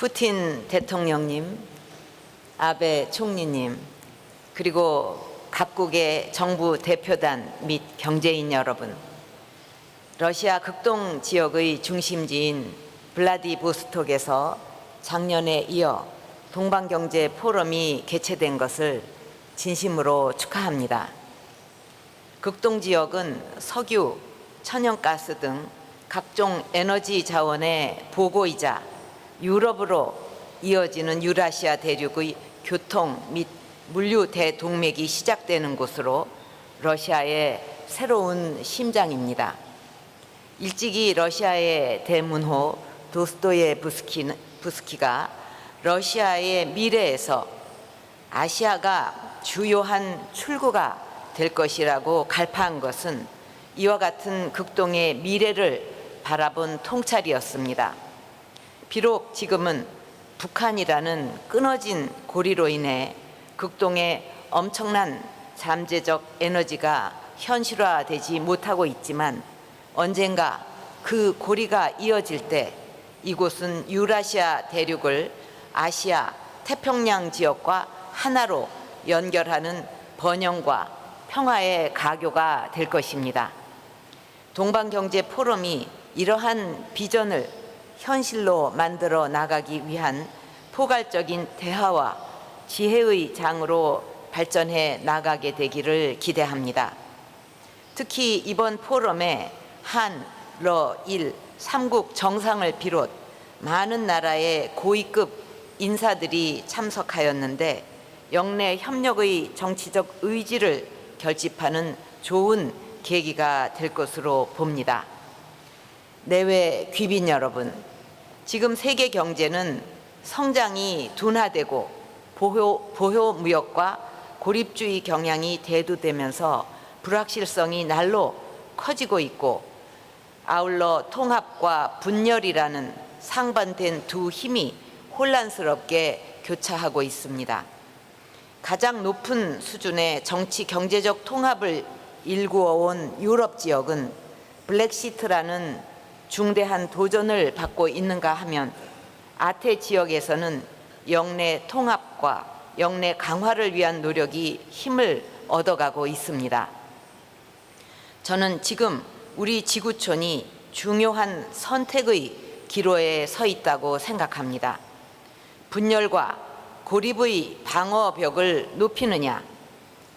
푸틴 대통령님, 아베 총리님, 그리고 각국의 정부 대표단 및 경제인 여러분, 러시아 극동 지역의 중심지인 블라디보스톡에서 작년에 이어 동방경제 포럼이 개최된 것을 진심으로 축하합니다. 극동 지역은 석유, 천연가스 등 각종 에너지 자원의 보고이자 유럽으로 이어지는 유라시아 대륙의 교통 및 물류 대동맥이 시작되는 곳으로 러시아의 새로운 심장입니다. 일찍이 러시아의 대문호 도스토예부스키가 러시아의 미래에서 아시아가 주요한 출구가 될 것이라고 갈파한 것은 이와 같은 극동의 미래를 바라본 통찰이었습니다. 비록 지금은 북한이라는 끊어진 고리로 인해 극동의 엄청난 잠재적 에너지가 현실화되지 못하고 있지만 언젠가 그 고리가 이어질 때 이곳은 유라시아 대륙을 아시아 태평양 지역과 하나로 연결하는 번영과 평화의 가교가 될 것입니다. 동방경제 포럼이 이러한 비전을 현실로 만들어 나가기 위한 포괄적인 대화와 지혜의 장으로 발전해 나가게 되기를 기대합니다. 특히 이번 포럼에 한, 러, 일, 삼국 정상을 비롯 많은 나라의 고위급 인사들이 참석하였는데 영내 협력의 정치적 의지를 결집하는 좋은 계기가 될 것으로 봅니다. 내외 귀빈 여러분, 지금 세계 경제는 성장이 둔화되고 보호, 보호 무역과 고립주의 경향이 대두되면서 불확실성이 날로 커지고 있고 아울러 통합과 분열이라는 상반된 두 힘이 혼란스럽게 교차하고 있습니다. 가장 높은 수준의 정치 경제적 통합을 일구어온 유럽 지역은 블랙시트라는 중대한 도전을 받고 있는가 하면 아태 지역에서는 영내 통합과 영내 강화를 위한 노력이 힘을 얻어가고 있습니다. 저는 지금 우리 지구촌이 중요한 선택의 기로에 서 있다고 생각합니다. 분열과 고립의 방어벽을 높이느냐,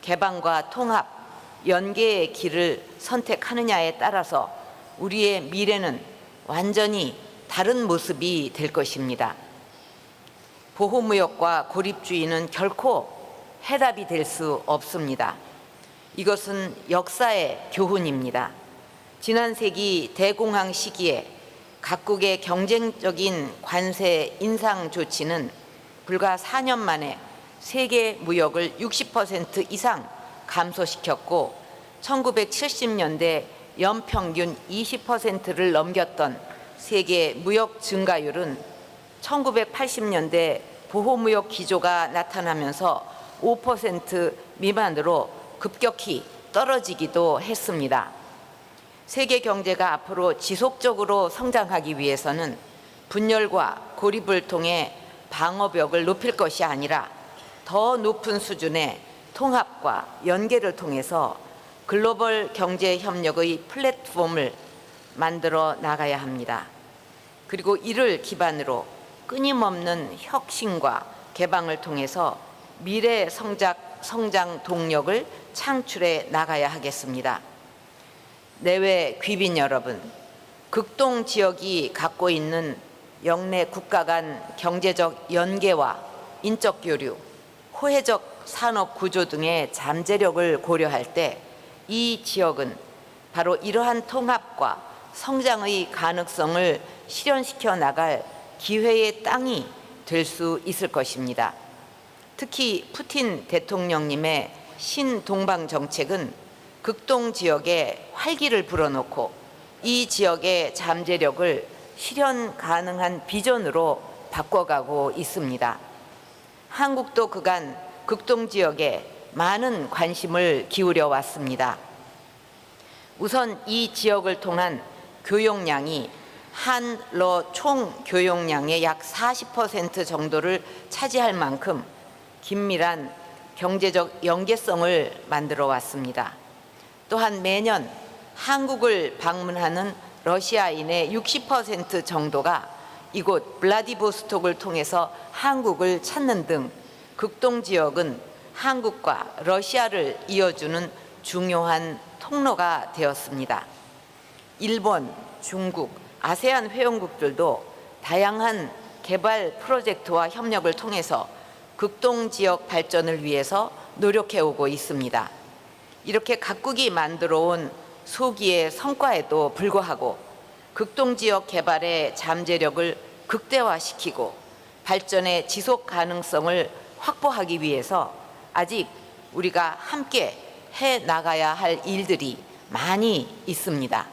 개방과 통합, 연계의 길을 선택하느냐에 따라서 우리의 미래는 완전히 다른 모습이 될 것입니다. 보호무역과 고립주의는 결코 해답이 될 수 없습니다. 이것은 역사의 교훈입니다. 지난 세기 대공황 시기에 각국의 경쟁적인 관세 인상 조치는 불과 4년 만에 세계 무역을 60% 이상 감소시켰고 1970년대 연평균 20%를 넘겼던 세계 무역 증가율은 1980년대 보호무역 기조가 나타나면서 5% 미만으로 급격히 떨어지기도 했습니다. 세계 경제가 앞으로 지속적으로 성장하기 위해서는 분열과 고립을 통해 방어벽을 높일 것이 아니라 더 높은 수준의 통합과 연계를 통해서 글로벌 경제 협력의 플랫폼을 만들어 나가야 합니다. 그리고 이를 기반으로 끊임없는 혁신과 개방을 통해서 미래 성장, 성장 동력을 창출해 나가야 하겠습니다. 내외 귀빈 여러분, 극동 지역이 갖고 있는 영내 국가 간 경제적 연계와 인적 교류, 호혜적 산업 구조 등의 잠재력을 고려할 때 이 지역은 바로 이러한 통합과 성장의 가능성을 실현시켜 나갈 기회의 땅이 될 수 있을 것입니다. 특히 푸틴 대통령님의 신동방 정책은 극동 지역에 활기를 불어넣고 이 지역의 잠재력을 실현 가능한 비전으로 바꿔가고 있습니다. 한국도 그간 극동 지역에 많은 관심을 기울여 왔습니다. 우선 이 지역을 통한 교역량이 한러 총 교역량의 약 40% 정도를 차지할 만큼 긴밀한 경제적 연계성을 만들어 왔습니다. 또한 매년 한국을 방문하는 러시아인의 60% 정도가 이곳 블라디보스톡을 통해서 한국을 찾는 등 극동 지역은 한국과 러시아를 이어주는 중요한 통로가 되었습니다. 일본, 중국, 아세안 회원국들도 다양한 개발 프로젝트와 협력을 통해서 극동 지역 발전을 위해서 노력해 오고 있습니다. 이렇게 각국이 만들어 온 소기의 성과에도 불구하고 극동 지역 개발의 잠재력을 극대화시키고 발전의 지속 가능성을 확보하기 위해서 아직 우리가 함께 해 나가야 할 일들이 많이 있습니다.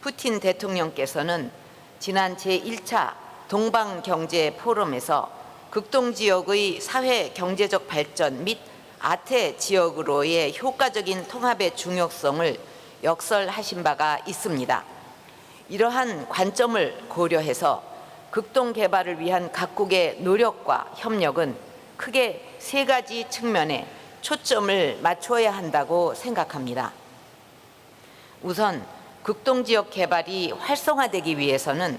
푸틴 대통령께서는 지난 제1차 동방 경제 포럼에서 극동 지역의 사회 경제적 발전 및 아태 지역으로의 효과적인 통합의 중요성을 역설하신 바가 있습니다. 이러한 관점을 고려해서 극동 개발을 위한 각국의 노력과 협력은 크게 세 가지 측면에 초점을 맞추어야 한다고 생각합니다. 우선 극동 지역 개발이 활성화되기 위해서는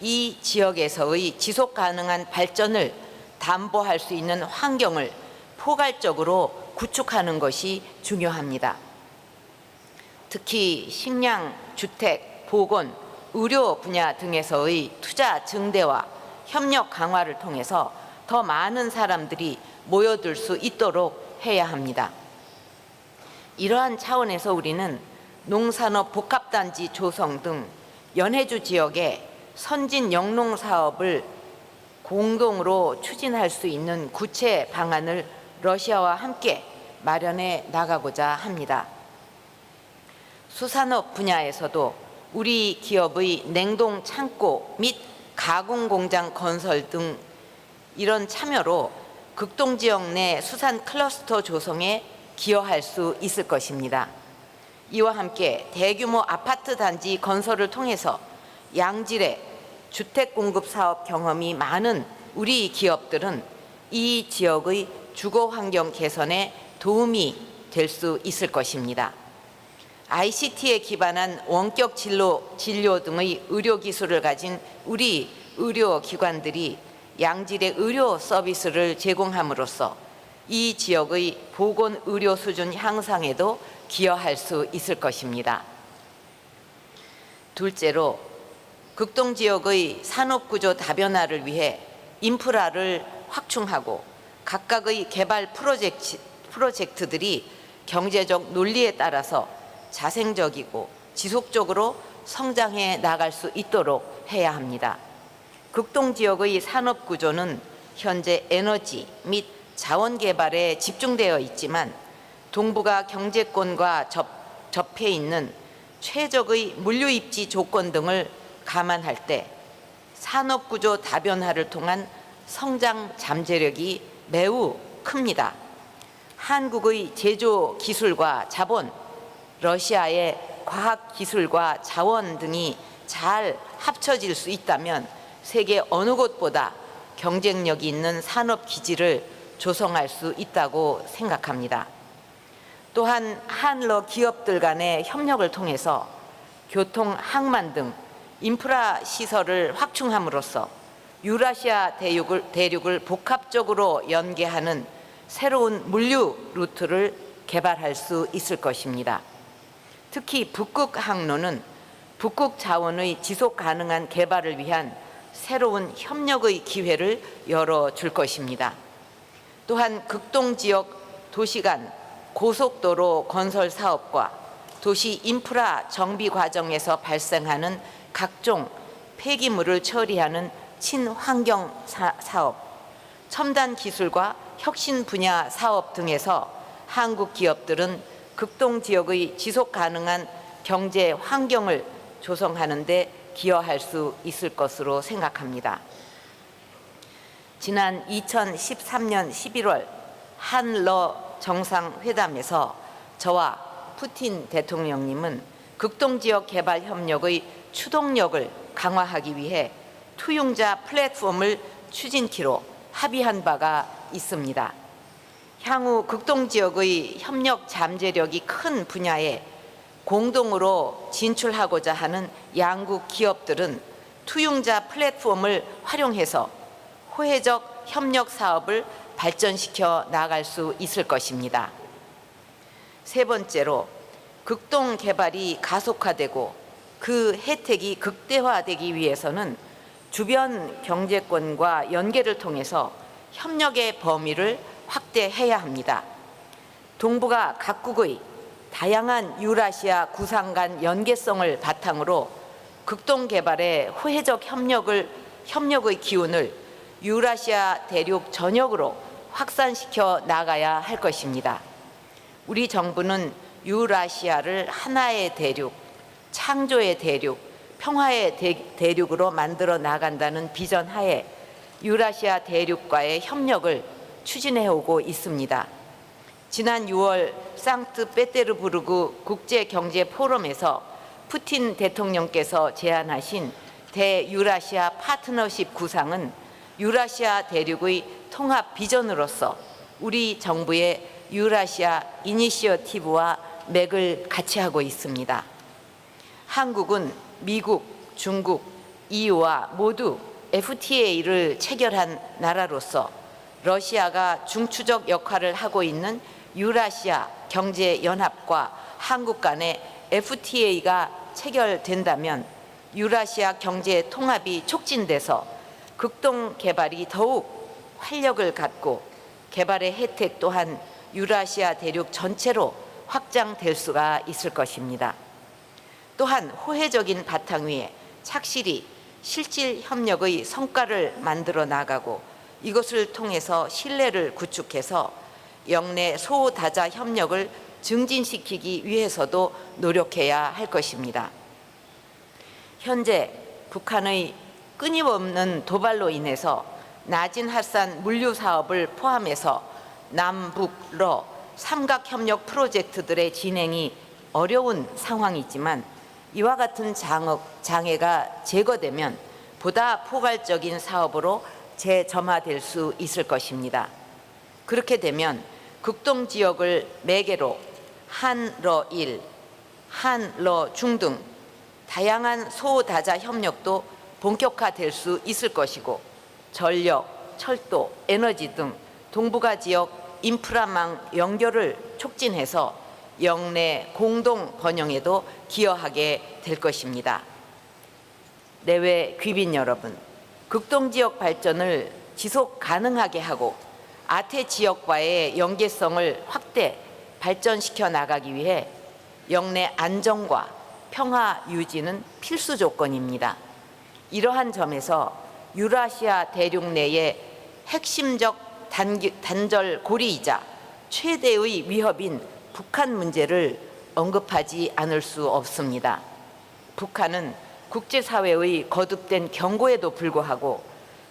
이 지역에서의 지속 가능한 발전을 담보할 수 있는 환경을 포괄적으로 구축하는 것이 중요합니다. 특히 식량, 주택, 보건, 의료 분야 등에서의 투자 증대와 협력 강화를 통해서 더 많은 사람들이 모여들 수 있도록 해야 합니다. 이러한 차원에서 우리는 농산업 복합단지 조성 등 연해주 지역의 선진 영농 사업을 공동으로 추진할 수 있는 구체 방안을 러시아와 함께 마련해 나가고자 합니다. 수산업 분야에서도 우리 기업의 냉동 창고 및 가공 공장 건설 등 이런 참여로 극동 지역 내 수산 클러스터 조성에 기여할 수 있을 것입니다. 이와 함께 대규모 아파트 단지 건설을 통해서 양질의 주택 공급 사업 경험이 많은 우리 기업들은 이 지역의 주거 환경 개선에 도움이 될 수 있을 것입니다. ICT에 기반한 원격 진로, 진료 등의 의료 기술을 가진 우리 의료 기관들이 양질의 의료 서비스를 제공함으로써 이 지역의 보건 의료 수준 향상에도 기여할 수 있을 것입니다. 둘째로 극동 지역의 산업 구조 다변화를 위해 인프라를 확충하고 각각의 개발 프로젝트, 프로젝트들이 경제적 논리에 따라서 자생적이고 지속적으로 성장해 나갈 수 있도록 해야 합니다. 극동 지역의 산업 구조는 현재 에너지 및 자원 개발에 집중되어 있지만 동북아 경제권과 접, 접해 있는 최적의 물류 입지 조건 등을 감안할 때 산업 구조 다변화를 통한 성장 잠재력이 매우 큽니다. 한국의 제조 기술과 자본, 러시아의 과학 기술과 자원 등이 잘 합쳐질 수 있다면 세계 어느 곳보다 경쟁력이 있는 산업 기지를 조성할 수 있다고 생각합니다. 또한 한러 기업들 간의 협력을 통해서 교통, 항만 등 인프라 시설을 확충함으로써 유라시아 대륙을, 대륙을 복합적으로 연계하는 새로운 물류 루트를 개발할 수 있을 것입니다. 특히 북극 항로는 북극 자원의 지속 가능한 개발을 위한 새로운 협력의 기회를 열어줄 것입니다. 또한 극동 지역 도시 간 고속도로 건설 사업과 도시 인프라 정비 과정에서 발생하는 각종 폐기물을 처리하는 친환경 사, 사업, 첨단 기술과 혁신 분야 사업 등에서 한국 기업들은 극동 지역의 지속 가능한 경제 환경을 조성하는 데 기여할 수 있을 것으로 생각합니다. 지난 2013년 11월 한러 정상회담에서 저와 푸틴 대통령님은 극동 지역 개발 협력의 추동력을 강화하기 위해 투용자 플랫폼을 추진키로 합의한 바가 있습니다. 향후 극동 지역의 협력 잠재력이 큰 분야에 공동으로 진출하고자 하는 양국 기업들은 투용자 플랫폼을 활용해서 호혜적 협력 사업을 발전시켜 나갈 수 있을 것입니다. 세 번째로 극동 개발이 가속화되고 그 혜택이 극대화되기 위해서는 주변 경제권과 연계를 통해서 협력의 범위를 확대해야 합니다. 동북아 각국의 다양한 유라시아 구상 간 연계성을 바탕으로 극동 개발의 호혜적 협력을 협력의 기운을 유라시아 대륙 전역으로 확산시켜 나가야 할 것입니다. 우리 정부는 유라시아를 하나의 대륙, 창조의 대륙, 평화의 대, 대륙으로 만들어 나간다는 비전 하에 유라시아 대륙과의 협력을 추진해 오고 있습니다. 지난 6월 상트 페테르부르크 국제 경제 포럼에서 푸틴 대통령께서 제안하신 대유라시아 파트너십 구상은 유라시아 대륙의 통합 비전으로서 우리 정부의 유라시아 이니시어티브와 맥을 같이 하고 있습니다. 한국은 미국, 중국, EU와 모두 FTA를 체결한 나라로서 러시아가 중추적 역할을 하고 있는 유라시아 경제연합과 한국 간의 FTA가 체결된다면 유라시아 경제 통합이 촉진돼서 극동 개발이 더욱 활력을 갖고 개발의 혜택 또한 유라시아 대륙 전체로 확장될 수가 있을 것입니다. 또한 호혜적인 바탕 위에 착실히 실질 협력의 성과를 만들어 나가고 이것을 통해서 신뢰를 구축해서 영내 소다자 협력을 증진시키기 위해서도 노력해야 할 것입니다. 현재 북한의 끊임없는 도발로 인해서 나진하산 물류 사업을 포함해서 남북러 삼각 협력 프로젝트들의 진행이 어려운 상황이지만 이와 같은 장애가 제거되면 보다 포괄적인 사업으로 재점화될 수 있을 것입니다. 그렇게 되면 극동 지역을 매개로 한러일, 한러중 등 다양한 소다자 협력도 본격화될 수 있을 것이고 전력, 철도, 에너지 등 동북아 지역 인프라망 연결을 촉진해서 영내 공동 번영에도 기여하게 될 것입니다. 내외 귀빈 여러분, 극동 지역 발전을 지속 가능하게 하고 아태 지역과의 연계성을 확대 발전시켜 나가기 위해 영내 안정과 평화 유지는 필수 조건입니다. 이러한 점에서 유라시아 대륙 내의 핵심적 단기, 단절 고리이자 최대의 위협인 북한 문제를 언급하지 않을 수 없습니다. 북한은 국제사회의 거듭된 경고에도 불구하고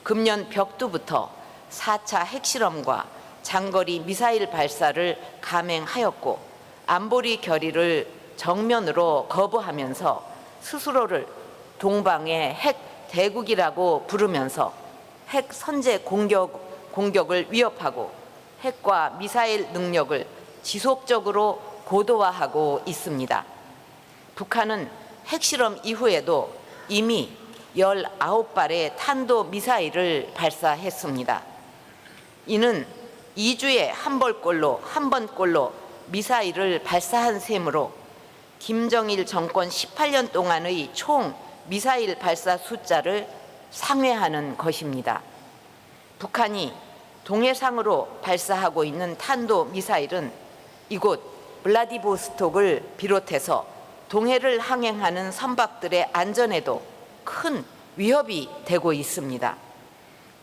금년 벽두부터 4차 핵실험과 장거리 미사일 발사를 감행하였고 안보리 결의를 정면으로 거부하면서 스스로를 동방의 핵 대국이라고 부르면서 핵 선제 공격, 공격을 위협하고 핵과 미사일 능력을 지속적으로 고도화하고 있습니다. 북한은 핵실험 이후에도 이미 19발의 탄도 미사일을 발사했습니다. 이는 2주에 한 벌꼴로 한 번꼴로 미사일을 발사한 셈으로 김정일 정권 18년 동안의 총 미사일 발사 숫자를 상회하는 것입니다. 북한이 동해상으로 발사하고 있는 탄도 미사일은 이곳 블라디보스톡을 비롯해서 동해를 항행하는 선박들의 안전에도 큰 위협이 되고 있습니다.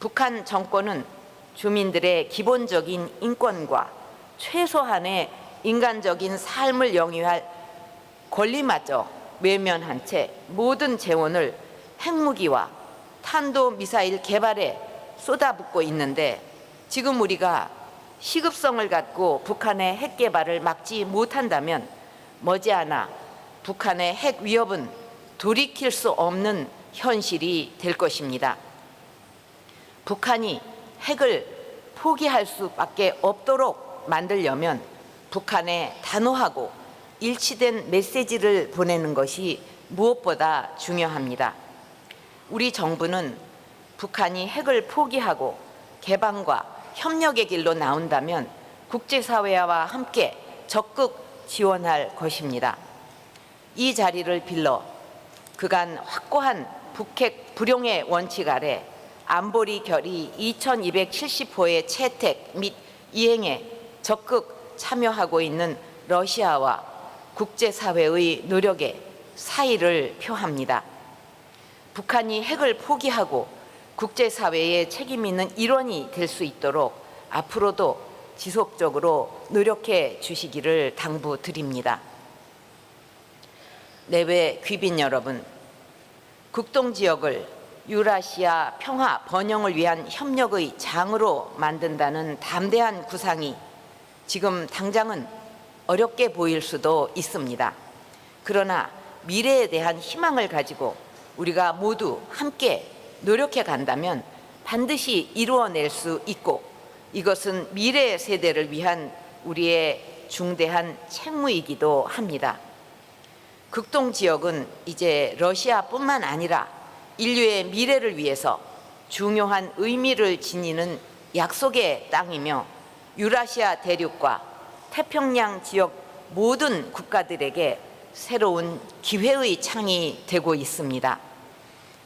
북한 정권은 주민들의 기본적인 인권과 최소한의 인간적인 삶을 영위할 권리마저 외면한 채 모든 재원을 핵무기와 탄도 미사일 개발에 쏟아붓고 있는데 지금 우리가 시급성을 갖고 북한의 핵 개발을 막지 못한다면 머지않아 북한의 핵 위협은 돌이킬 수 없는 현실이 될 것입니다. 북한이 핵을 포기할 수밖에 없도록 만들려면 북한에 단호하고 일치된 메시지를 보내는 것이 무엇보다 중요합니다. 우리 정부는 북한이 핵을 포기하고 개방과 협력의 길로 나온다면 국제사회와 함께 적극 지원할 것입니다. 이 자리를 빌러 그간 확고한 북핵 불용의 원칙 아래 안보리 결의 2270호의 채택 및 이행에 적극 참여하고 있는 러시아와 국제사회의 노력에 사의를 표합니다. 북한이 핵을 포기하고 국제사회의 책임 있는 일원이 될 수 있도록 앞으로도 지속적으로 노력해 주시기를 당부드립니다. 내외 귀빈 여러분, 극동 지역을 유라시아 평화 번영을 위한 협력의 장으로 만든다는 담대한 구상이 지금 당장은 어렵게 보일 수도 있습니다. 그러나 미래에 대한 희망을 가지고 우리가 모두 함께 노력해 간다면 반드시 이루어낼 수 있고 이것은 미래 세대를 위한 우리의 중대한 책무이기도 합니다. 극동 지역은 이제 러시아뿐만 아니라 인류의 미래를 위해서 중요한 의미를 지니는 약속의 땅이며 유라시아 대륙과 태평양 지역 모든 국가들에게 새로운 기회의 창이 되고 있습니다.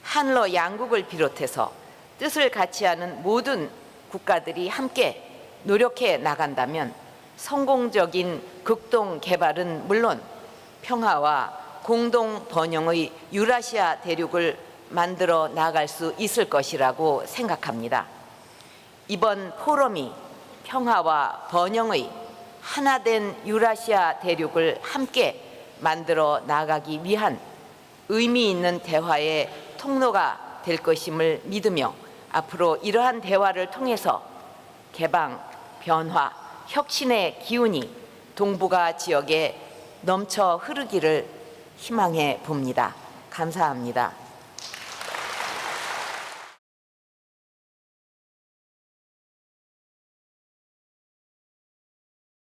한러 양국을 비롯해서 뜻을 같이 하는 모든 국가들이 함께 노력해 나간다면 성공적인 극동 개발은 물론 평화와 공동 번영의 유라시아 대륙을 만들어 나갈 수 있을 것이라고 생각합니다. 이번 포럼이 평화와 번영의 하나된 유라시아 대륙을 함께 만들어 나가기 위한 의미 있는 대화의 통로가 될 것임을 믿으며 앞으로 이러한 대화를 통해서 개방, 변화, 혁신의 기운이 동북아 지역에 넘쳐 흐르기를 희망해 봅니다. 감사합니다.